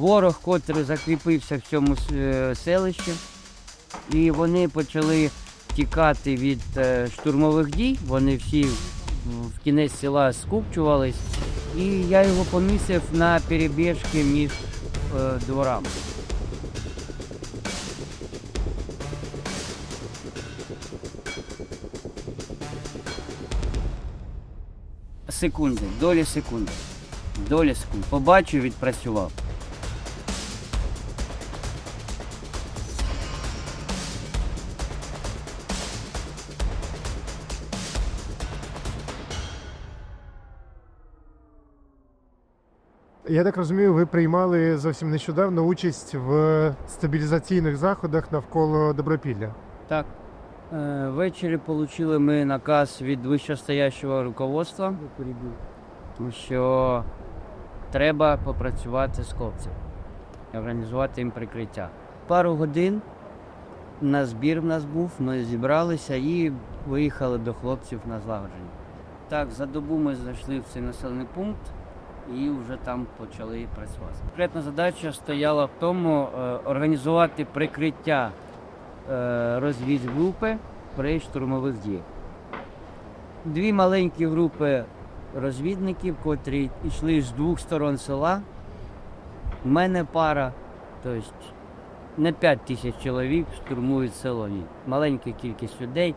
ворог, котрий закріпився в цьому е, селищі, і вони почали тікати від е, штурмових дій. Вони всі в- кінець села скупчувались, і я його помісив на перебіжки між е, дворами. Секунди, долі секунди. Доля секунд. Побачив, відпрацював. Я так розумію, ви приймали зовсім нещодавно участь в стабілізаційних заходах навколо Добропілля. Так. Е, Ввечері отримали ми наказ від вищостоящого руководства, що треба попрацювати з хлопцями, організувати їм прикриття. Пару годин на збір в нас був, ми зібралися і виїхали до хлопців на злагодження. Так, за добу ми зайшли в цей населений пункт і вже там почали працювати. Конкретна задача стояла в тому е, організувати прикриття е, розвідгрупи при штурмових діях. Дві маленькі групи розвідників, котрі йшли з двох сторон села. У мене пара, тобто не 5 тисяч чоловік штурмують село. Маленька кількість людей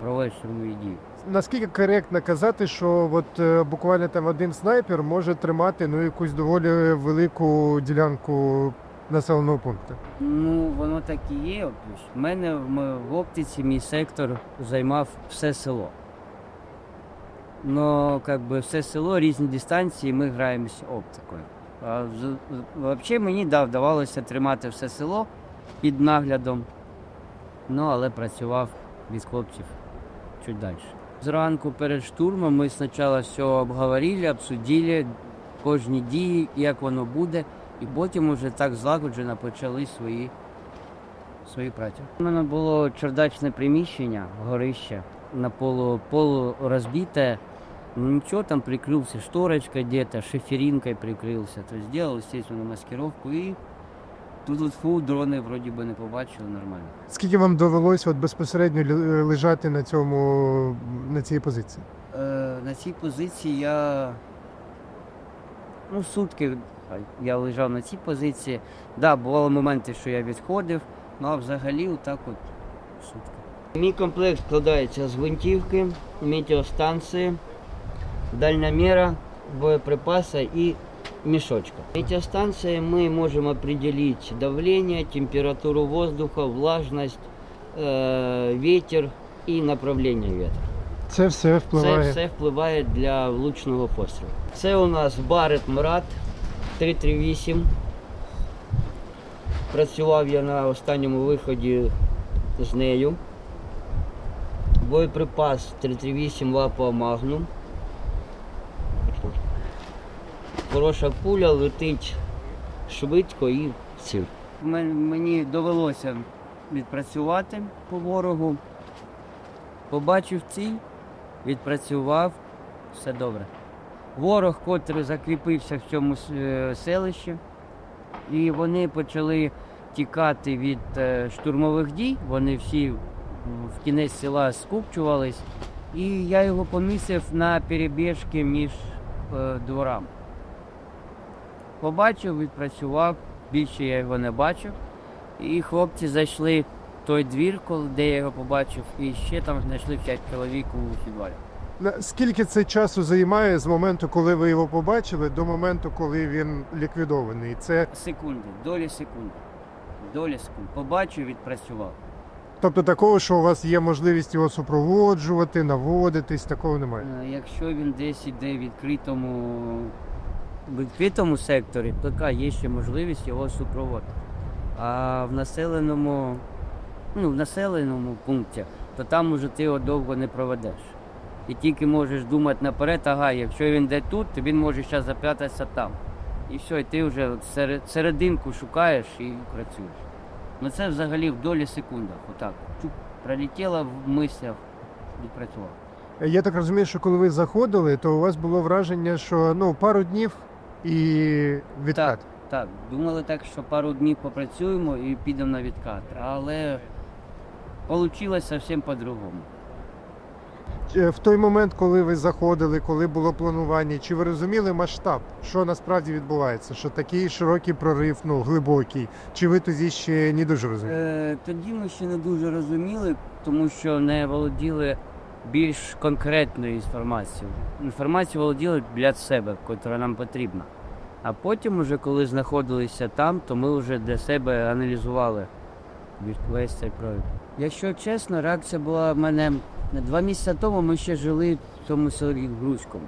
проводять штурмові дії. Наскільки коректно казати, що от е, буквально там один снайпер може тримати ну якусь доволі велику ділянку населеного пункту? Ну, воно так і є. В мене в, в оптиці мій сектор займав все село. Ну, как би все село, різні дистанції, ми граємося оптикою. А взагалі мені да, вдавалося тримати все село під наглядом. Ну, але працював від хлопців чуть далі. Зранку перед штурмом ми спочатку все обговорили, обсудили кожні дії, як воно буде. І потім уже так злагоджено почали свої, свої праці. У мене було чердачне приміщення, горище, на полу, полу розбите. Ну, ничего, там прикрылся шторочкой где-то, шиферинкой прикрылся. То есть сделал, маскировку и тут фу, дрони вроді би не побачили нормально. Скільки вам довелось от безпосередньо ле- лежати на цьому на цій позиції? Е, на цій позиції я ну, сутки я лежав на цій позиції. Да, бували моменти, що я відходив, ну а взагалі отак от сутки. Мій комплект складається з гвинтівки, метеостанції, дальноміра, боєприпаса і мішочка. Метеостанцией мы можем определить давление, температуру воздуха, влажность, э, ветер и направление ветра. Це все Це впливає. все впливає для влучного пострілу. Це у нас Барет Мрат 338. Працював я на останньому виході з нею. Боєприпас 338 лапа Магнум. Хороша пуля летить швидко і ціль. Мені довелося відпрацювати по ворогу. Побачив ціль, відпрацював, все добре. Ворог, котрий закріпився в цьому е, селищі, і вони почали тікати від е, штурмових дій. Вони всі в кінець села скупчувались, і я його помісив на перебіжки між е, дворами. Побачив, відпрацював, більше я його не бачив. І хлопці зайшли в той двір, коли де я його побачив, і ще там знайшли 5 чоловік у підвалі. Скільки це часу займає з моменту, коли ви його побачили, до моменту, коли він ліквідований? Це Секунди, долі секунди. Долі секунд. Побачив, відпрацював. тобто такого, що у вас є можливість його супроводжувати, наводитись, такого немає. Е, Якщо він десь іде в відкритому, відкритому секторі, то така є ще можливість його супроводити. А в населеному, ну, в населеному пункті, то там уже ти його довго не проведеш. І тільки можеш думати наперед, ага, якщо він йде тут, то він може зараз зап'ятатися там. І все, і ти вже серед, серединку шукаєш і працюєш. Ну це взагалі в долі секундах. Отак. Чук, пролетіло в мислях, відпрацював. Я так розумію, що коли ви заходили, то у вас було враження, що ну пару днів і відкат. так, думали так, що пару днів попрацюємо і підемо на відкат. Але вийшло зовсім по-другому. Е, В той момент, коли ви заходили, коли було планування, чи ви розуміли масштаб, що насправді відбувається? Що такий широкий прорив, ну глибокий, чи ви тоді ще не дуже розуміли? Е, тоді ми ще не дуже розуміли, тому що не володіли більш конкретною інформацією. Інформацію володіли для себе, яка нам потрібна. А потім, уже коли знаходилися там, то ми вже для себе аналізували весь цей проект. Якщо чесно, реакція була в мене два місяці тому. Ми ще жили в цьому селі Грузькому.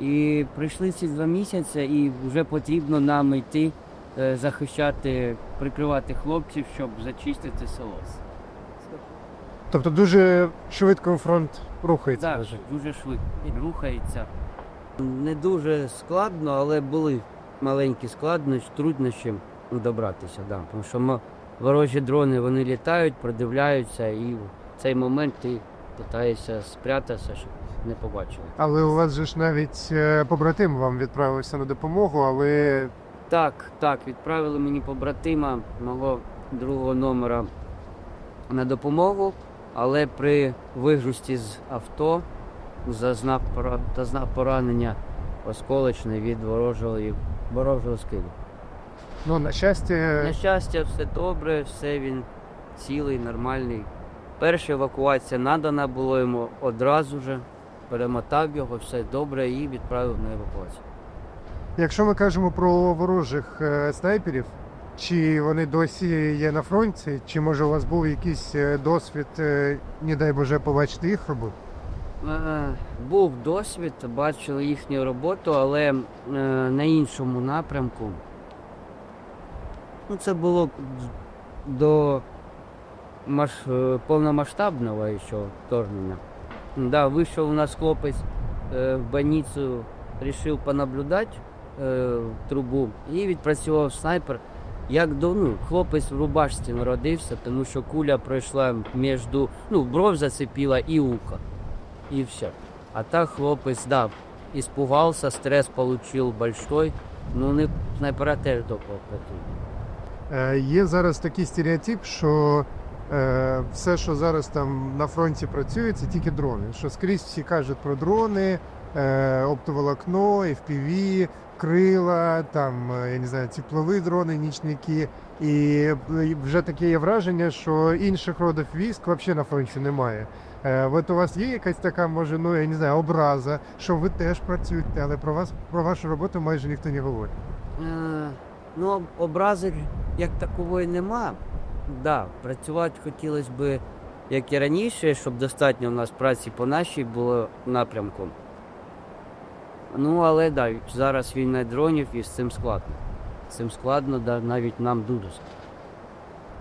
І прийшли ці два місяці, і вже потрібно нам йти е, захищати, прикривати хлопців, щоб зачистити село. Тобто дуже швидко фронт рухається. Так, дуже швидко рухається. Не дуже складно, але були маленькі складнощі, труднощі добратися. Да. Тому що ворожі дрони вони літають, продивляються, і в цей момент ти намагаєшся спрятатися, щоб не побачили. Але у вас же ж навіть е, побратим вам відправився на допомогу, але Так, так, відправили мені побратима мого другого номера на допомогу, але при вигрузці з авто зазнав, зазнав поранення осколочне від ворожого, ворожого скиду. ну на щастя, На щастя, все добре, все він цілий, нормальний. Перша евакуація надана було йому одразу же, перемотав його, все добре і відправив на евакуацію. якщо ми кажемо про ворожих е, снайперів, чи вони досі є на фронті, чи може у вас був якийсь е, досвід, е, не дай Боже, побачити їх роботу? Е, Був досвід, бачили їхню роботу, але на іншому напрямку. Ну, це було до повномасштабного ще вторгнення. Да, вийшов у нас хлопець в больницю, вирішив понаблюдати трубу і відпрацював снайпер. Як до, ну, хлопець в рубашці народився, тому що куля пройшла між, ну, бров зацепила і ухо. И все. А так хлопець, да, испугался, стресс получил большой. Ну, не снайпера теж. Е, Є зараз такий стереотип, що е, все, що зараз там на фронті працює, це тільки дрони. Що скрізь всі кажуть про дрони, оптоволокно, FPV, крила, там, е, я не знаю, теплові дрони, нічники. І е, вже таке є враження, що інших родів військ взагалі на фронті немає. Е, от у вас є якась така, може, ну я не знаю, образа, що ви теж працюєте, але про вас про вашу роботу майже ніхто не говорить. Е, ну, образи як такової нема. Да, працювати хотілося б, як і раніше, щоб достатньо у нас праці по нашій було напрямку. Ну, але да, зараз війна дронів і з цим складно. З цим складно, да, навіть нам дуже.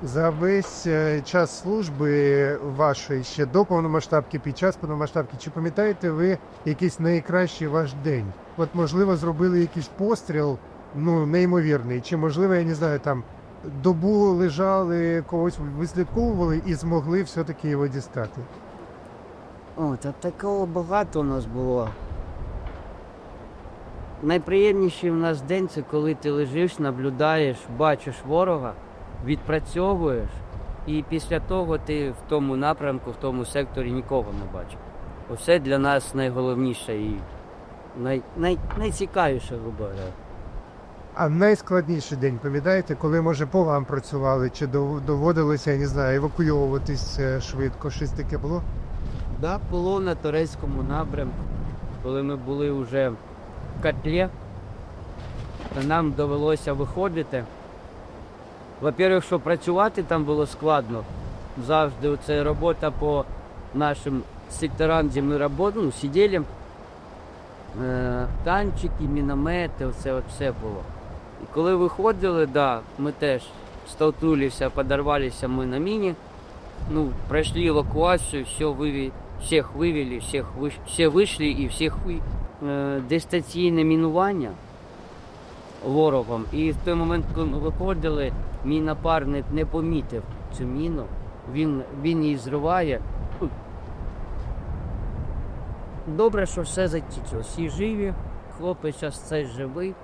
За весь е, час служби вашої ще до повномасштабки, під час повномасштабки, чи пам'ятаєте ви якийсь найкращий ваш день? От можливо зробили якийсь постріл, ну неймовірний, чи можливо, я не знаю, там добу лежали, когось вислідковували і змогли все-таки його дістати. О, та такого багато у нас було. Найприємніший у нас день це коли ти лежиш, наблюдаєш, бачиш ворога, відпрацьовуєш, і після того ти в тому напрямку, в тому секторі нікого не бачиш. Оце для нас найголовніше і най, най, найцікавіше, грубо говоря. А найскладніший день, пам'ятаєте, коли може по вам працювали, чи доводилося, я не знаю, евакуйовуватись е, швидко, щось таке було? Да, було на турецькому напрямку, коли ми були вже в котлі, то нам довелося виходити. Во-первых, що працювати там було складно. Завжди це робота по нашим секторам, де ми работали, ну, сиділи. Е, танчики, міномети, оце от все було. І коли виходили, да, ми теж столкнулися, подорвалися ми на міні. Ну, прошли эвакуацию, все вывели, всех вивели, всех виш... все вийшли і всіх ви... е, дистанційне мінування ворогом. І в той момент, коли виходили, мій напарник не помітив цю міну. Він, він її зриває. Добре, що все закінчилось. Всі живі, хлопець зараз цей живий.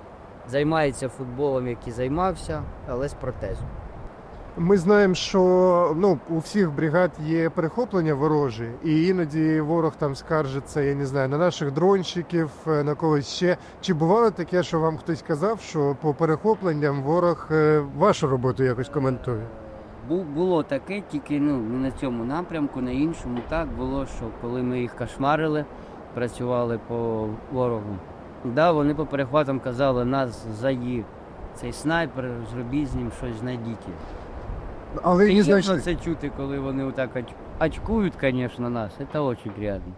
займається футболом, як і займався, але з протезом. Ми знаємо, що ну, у всіх бригад є перехоплення ворожі, і іноді ворог там скаржиться, я не знаю, на наших дронщиків, е, на когось ще. Чи бувало таке, що вам хтось казав, що по перехопленням ворог е, вашу роботу якось коментує? Бу- Було таке, тільки ну, не на цьому напрямку, на іншому. Так було, що коли ми їх кошмарили, працювали по ворогу. Да, вони по перехватам казали, нас заїв цей снайпер, зробіть з ним щось, знайдіть. Але не знайшли. це чути, коли вони отак оч- очкують, звісно, нас. Це дуже приємно.